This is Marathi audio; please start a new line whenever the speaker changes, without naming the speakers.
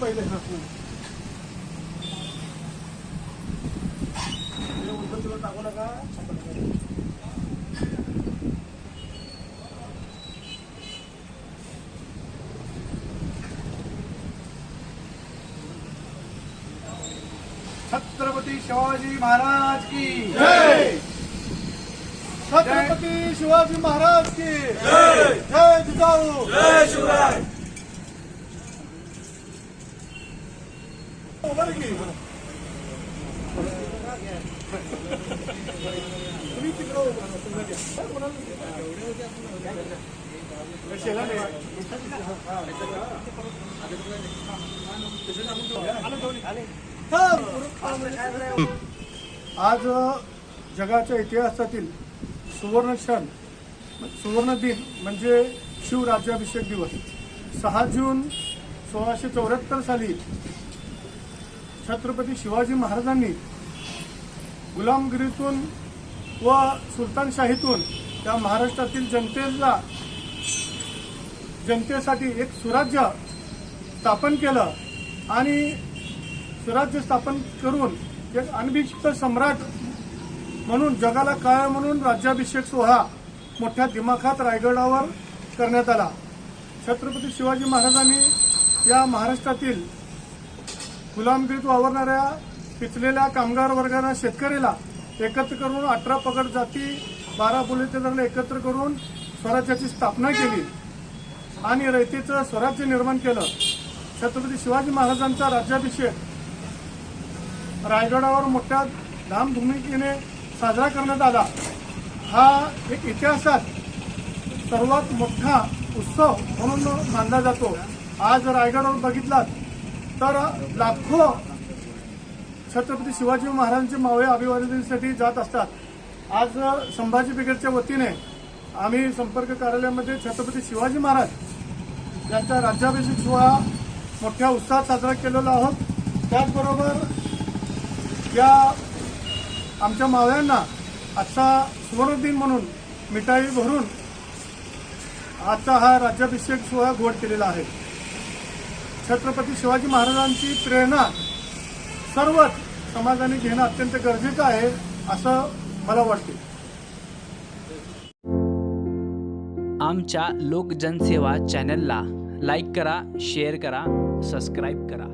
पहिले हा. हे उलटं तुला टाकू नका छत्रपती शिवाजी महाराज की
जय!
छत्रपती शिवाजी महाराज की जय जिजाऊ
जय शिवराय
बरं की तुम्ही आज जगाच्या इतिहासातील सुवर्ण क्षण सुवर्ण दिन म्हणजे शिवराज्याभिषेक दिवस. सहा जून सोळाशे चौऱ्याहत्तर साली छत्रपती शिवाजी महाराजांनी गुलामगिरीतून व सुलतानशाहीतून त्या महाराष्ट्रातील जनतेला जनतेसाठी एक सुराज्य स्थापन केलं आणि सुराज्य स्थापन करून एक अनभिषिक्त सम्राट म्हणून जगाला काय म्हणून राज्याभिषेक सोहळा मोठ्या दिमाखात रायगडावर करण्यात आला. छत्रपती शिवाजी महाराजांनी या महाराष्ट्रातील गुलामगिरीत वावरणाऱ्या पिचलेल्या कामगार वर्गाला शेतकरीला एकत्र करून अठरा पगड जाती बारा बुलेतेदारांना एकत्र करून स्वराज्याची स्थापना केली आणि रयतेचं स्वराज्य निर्माण केलं. छत्रपती शिवाजी महाराजांचा राज्याभिषेक रायगडावर मोठ्या धामधुमीने साजरा करण्यात आला. हा एक इतिहासात सर्वात मोठा उत्सव म्हणून मानला जातो. आज रायगडावर बघितलात तर लाखो छत्रपती शिवाजी महाराजांचे मावळे अभिवादनासाठी जात असतात. आज संभाजी ब्रिगेडच्या वतीने आम्ही संपर्क कार्यालयामध्ये छत्रपती शिवाजी महाराज यांचा राज्याभिषेक सोहळा मोठ्या उत्साहात साजरा केलेला आहोत. त्याचबरोबर या आमच्या मावळ्यांना आजचा सुवर्णदिन म्हणून मिठाई भरून आजचा हा राज्याभिषेक सोहळा गोड केलेला आहे. छत्रपती शिवाजी महाराजांची प्रेरणा सर्वच समाजाने घेणं अत्यंत गरजेचं आहे असं मला वाटते
आमच्या लोकजनसेवा चॅनलला लाईक करा शेअर करा सबस्क्राईब करा.